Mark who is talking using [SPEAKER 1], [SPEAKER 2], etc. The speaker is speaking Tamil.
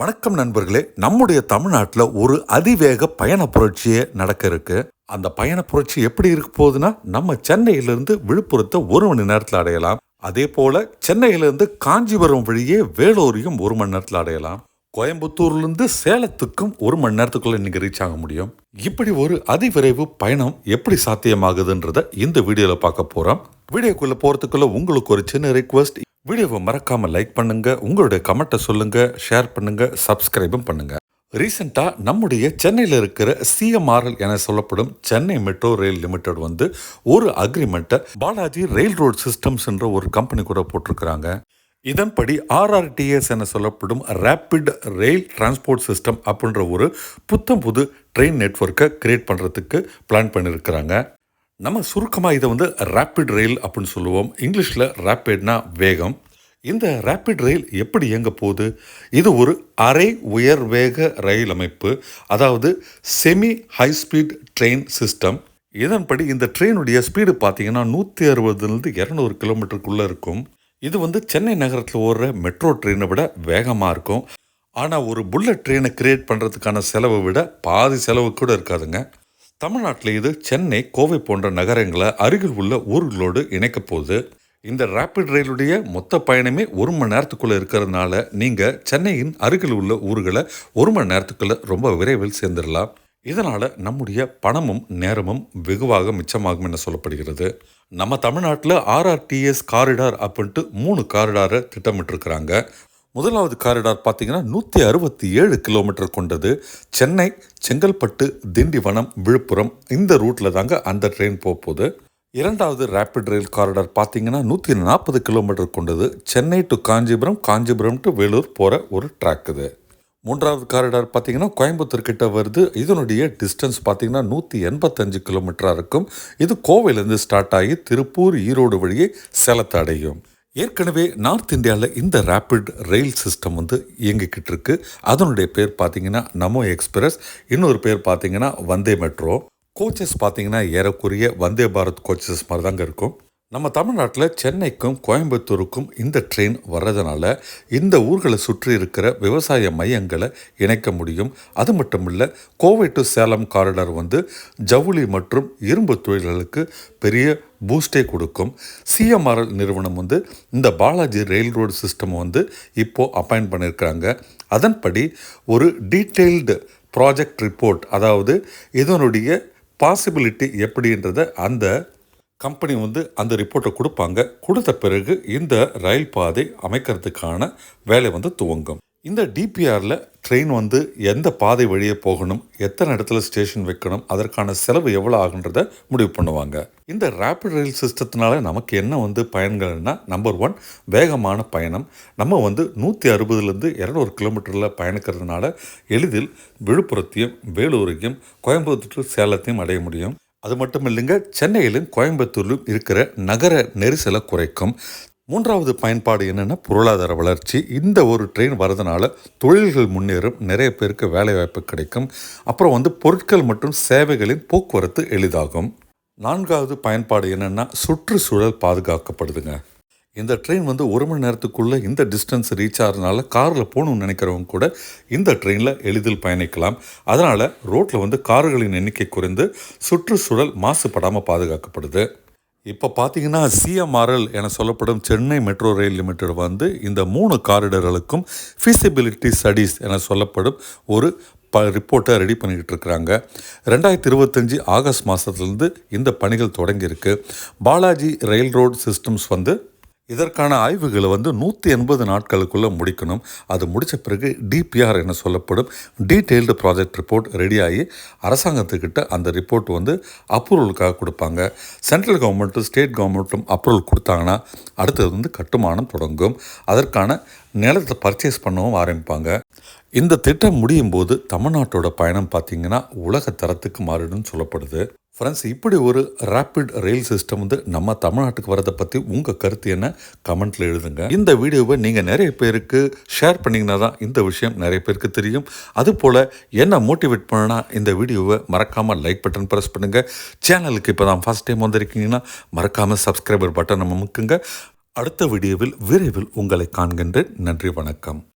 [SPEAKER 1] வணக்கம் நண்பர்களே நம்முடைய தமிழ்நாட்டில் ஒரு அதிவேக பயண புரட்சியே நடக்க இருக்கு. அந்த பயண புரட்சி எப்படி இருக்க போகுதுன்னா நம்ம சென்னையிலிருந்து விழுப்புரத்தை ஒரு மணி நேரத்தில் அடையலாம். அதே போல சென்னையிலிருந்து காஞ்சிபுரம் வழியே வேலூரையும் ஒரு மணி நேரத்தில் அடையலாம். கோயம்புத்தூர்லேருந்து சேலத்துக்கும் ஒரு மணி நேரத்துக்குள்ள நீங்கள் ரீச் ஆக முடியும். இப்படி ஒரு அதிவிரைவு பயணம் எப்படி சாத்தியமாகுதுன்றத இந்த வீடியோவில் பார்க்க போகிறோம் வீடியோக்குள்ளே போகிறதுக்குள்ளே உங்களுக்கு ஒரு சின்ன ரிக்வஸ்ட் வீடியோவை மறக்காம லைக் பண்ணுங்க உங்களுடைய கமெண்ட்டை சொல்லுங்க ஷேர் பண்ணுங்க சப்ஸ்கிரைபும் பண்ணுங்க. ரீசெண்டாக நம்முடைய சென்னையில் இருக்கிற சிஎம்ஆர்எல் என சொல்லப்படும் சென்னை மெட்ரோ ரயில் லிமிடெட் வந்து ஒரு அக்ரிமெண்ட்டை பாலாஜி ரயில் ரோட் சிஸ்டம்ஸ் என்ற ஒரு கம்பெனி கூட போட்டிருக்கிறாங்க. இதன்படி ஆர்ஆர்டிஎஸ் என சொல்லப்படும் ரேப்பிட் ரயில் டிரான்ஸ்போர்ட் சிஸ்டம் அப்படின்ற ஒரு புத்தம் புது ட்ரெயின் நெட்வொர்க்கை கிரியேட் பண்ணுறதுக்கு பிளான் பண்ணியிருக்கிறாங்க நம்ம சுருக்கமாக இதை வந்து ரேப்பிட் ரயில் அப்படின்னு சொல்லுவோம். இங்கிலீஷில் ரேப்பிட்னா வேகம். இந்த ரேப்பிட் ரயில் எப்படி இயங்க போகுது? இது ஒரு அரை உயர் வேக ரயில் அமைப்பு அதாவது semi high speed train system இதன்படி இந்த ட்ரெயினுடைய ஸ்பீடு பார்த்தீங்கன்னா நூற்றி அறுபதுலேருந்து இரநூறு கிலோமீட்டருக்குள்ளே இருக்கும். இது வந்து சென்னை நகரத்தில் ஓடுற மெட்ரோ ட்ரெயினை விட வேகமாக இருக்கும். ஆனால் ஒரு புல்லட் ட்ரெயினை கிரியேட் பண்ணுறதுக்கான செலவை விட பாதி செலவு கூட இருக்காதுங்க. தமிழ்நாட்டில் இது சென்னை கோவை போன்ற நகரங்களை அருகில் உள்ள ஊர்களோடு இணைக்க போகுது. இந்த ரேபிட் ரயிலுடைய மொத்த பயணமே ஒரு மணி நேரத்துக்குள்ளே இருக்கிறதுனால நீங்கள் சென்னையின் அருகில் உள்ள ஊர்களை ஒரு மணி நேரத்துக்குள்ளே ரொம்ப விரைவில் சேர்ந்துடலாம். இதனால் நம்முடைய பணமும் நேரமும் வெகுவாக மிச்சமாகும் என சொல்லப்படுகிறது. நம்ம தமிழ்நாட்டில் ஆர்ஆர்டிஎஸ் காரிடார் அப்படின்ட்டு மூணு காரிடாரை திட்டமிட்டிருக்கிறாங்க. முதலாவது காரிடார் பார்த்தீங்கன்னா நூற்றி அறுபத்தி ஏழு கிலோமீட்டர் கொண்டது. சென்னை செங்கல்பட்டு திண்டிவனம் விழுப்புரம் இந்த ரூட்டில் தாங்க அந்த ட்ரெயின் போக போகுது. இரண்டாவது ரேபிட் ரயில் காரிடார் பார்த்தீங்கன்னா நூற்றி நாற்பது கிலோமீட்டர் கொண்டது. சென்னை டு காஞ்சிபுரம் காஞ்சிபுரம் டு வேலூர் போகிற ஒரு ட்ராக் இது. மூன்றாவது காரிடார் பார்த்தீங்கன்னா கோயம்புத்தூர் கிட்ட வருது. இதனுடைய டிஸ்டன்ஸ் பார்த்தீங்கன்னா நூற்றி எண்பத்தஞ்சு கிலோமீட்டராக இருக்கும். இது கோவையிலேருந்து ஸ்டார்ட் ஆகி திருப்பூர் ஈரோடு வழியே சேலத்தை அடையும். ஏற்கனவே நார்த் இந்தியாவில் இந்த ரேப்பிட் ரயில் சிஸ்டம் வந்து இயங்கிக்கிட்டு இருக்கு அதனுடைய பேர் பார்த்தீங்கன்னா நமோ எக்ஸ்பிரஸ். இன்னொரு பேர் பார்த்தீங்கன்னா வந்தே மெட்ரோ. கோச்சஸ் பார்த்தீங்கன்னா ஏறக்குறைய வந்தே பாரத் கோச்சஸ் மாதிரி தாங்க இருக்கும். நம்ம தமிழ்நாட்டில் சென்னைக்கும் கோயம்புத்தூருக்கும் இந்த ட்ரெயின் வர்றதுனால இந்த ஊர்களை சுற்றி இருக்கிற விவசாய மையங்களை இணைக்க முடியும். அது மட்டும் இல்லை கோவை டு சேலம் காரிடார் வந்து ஜவுளி மற்றும் இரும்பு தொழில்களுக்கு பெரிய பூஸ்டே கொடுக்கும். சிஎம்ஆர்எல் நிறுவனம் வந்து இந்த பாலாஜி ரயில் ரோடு சிஸ்டம் வந்து இப்போது அப்பாயிண்ட் பண்ணியிருக்கிறாங்க அதன்படி ஒரு டீட்டெயில்டு ப்ராஜெக்ட் ரிப்போர்ட் அதாவது இதனுடைய பாசிபிலிட்டி எப்படின்றத அந்த கம்பெனி வந்து அந்த ரிப்போர்ட்டை கொடுப்பாங்க. கொடுத்த பிறகு இந்த ரயில் பாதை அமைக்கிறதுக்கான வேலை வந்து துவங்கும். இந்த டிபிஆரில் ட்ரெயின் வந்து எந்த பாதை வழியே போகணும் எத்தனை இடத்துல ஸ்டேஷன் வைக்கணும் அதற்கான செலவு எவ்வளோ ஆகுன்றத முடிவு பண்ணுவாங்க. இந்த ரேப்பிட் ரயில் சிஸ்டத்தினால நமக்கு என்ன வந்து பயன்கள்னா நம்பர் ஒன் வேகமான பயணம். நம்ம வந்து நூற்றி அறுபதுலேருந்து இரநூறு கிலோமீட்டரில் பயணிக்கிறதுனால எளிதில் விழுப்புரத்தையும் வேலூரையும் கோயம்புத்தூர் சேலத்தையும் அடைய முடியும். அது மட்டும் இல்லைங்க சென்னையிலும் கோயம்புத்தூரிலும் இருக்கிற நகர நெரிசலை குறைக்கும். மூன்றாவது பயன்பாடு என்னென்னா பொருளாதார வளர்ச்சி. இந்த ஒரு ட்ரெயின் வரதுனால தொழில்கள் முன்னேறும் நிறைய பேருக்கு வேலைவாய்ப்பு கிடைக்கும். அப்புறம் வந்து பொருட்கள் மற்றும் சேவைகளின் போக்குவரத்து எளிதாகும். நான்காவது பயன்பாடு என்னென்னா சுற்றுச்சூழல் பாதுகாக்கப்படுதுங்க. இந்த ட்ரெயின் வந்து ஒரு மணி நேரத்துக்குள்ளே இந்த டிஸ்டன்ஸ் ரீச் ஆகிறதுனால காரில் போகணும்னு நினைக்கிறவங்க கூட இந்த ட்ரெயினில் எளிதில் பயணிக்கலாம். அதனால் ரோட்டில் வந்து கார்களின் எண்ணிக்கை குறைந்து சுற்றுச்சூழல் மாசுபடாமல் பாதுகாக்கப்படுது. இப்போ பார்த்தீங்கன்னா சிஎம்ஆர்எல் என சொல்லப்படும் சென்னை மெட்ரோ ரயில் லிமிடெட் வந்து இந்த மூணு காரிடர்களுக்கும் ஃபீசிபிலிட்டி ஸ்டடீஸ் என சொல்லப்படும் ஒரு ப ரிப்போர்ட்டை ரெடி பண்ணிக்கிட்டு இருக்கிறாங்க ரெண்டாயிரத்தி இருபத்தஞ்சி ஆகஸ்ட் மாதத்துலேருந்து இந்த பணிகள் தொடங்கியிருக்கு. பாலாஜி ரயில் ரோட் சிஸ்டம்ஸ் வந்து இதற்கான ஆய்வுகளை வந்து நூற்றி எண்பது நாட்களுக்குள்ளே முடிக்கணும். அது முடித்த பிறகு டிபிஆர் என சொல்லப்படும் டீட்டெயில்டு ப்ராஜெக்ட் ரிப்போர்ட் ரெடியாகி அரசாங்கத்துக்கிட்ட அந்த ரிப்போர்ட் வந்து அப்ரூவலுக்காக கொடுப்பாங்க. சென்ட்ரல் கவர்மெண்ட்டும் ஸ்டேட் கவர்மெண்ட்டும் அப்ரூவல் கொடுத்தாங்கன்னா அடுத்தது வந்து கட்டுமானம் தொடங்கும். அதற்கான நிலத்தை பர்ச்சேஸ் பண்ணவும் ஆரம்பிப்பாங்க. இந்த திட்டம் முடியும் போது தமிழ்நாட்டோட பயணம் பார்த்திங்கன்னா உலக தரத்துக்கு மாறிடும்னு சொல்லப்படுது. ஃப்ரெண்ட்ஸ் இப்படி ஒரு ரேப்பிட் ரயில் சிஸ்டம் வந்து நம்ம தமிழ்நாட்டுக்கு வரதை பற்றி உங்கள் கருத்து என்ன? கமெண்ட்டில் எழுதுங்க. இந்த வீடியோவை நீங்கள் நிறைய பேருக்கு ஷேர் பண்ணிங்கன்னா தான் இந்த விஷயம் நிறைய பேருக்கு தெரியும். அதுபோல் என்ன மோட்டிவேட் பண்ணனா இந்த வீடியோவை மறக்காமல் லைக் பட்டன் ப்ரெஸ் பண்ணுங்கள் சேனலுக்கு இப்போ தான் ஃபஸ்ட் டைம் வந்திருக்கீங்கன்னா மறக்காமல் சப்ஸ்கிரைபர் பட்டன் அமுக்குங்க அடுத்த வீடியோவில் விரைவில் உங்களை காண்கின்றேன். நன்றி வணக்கம்.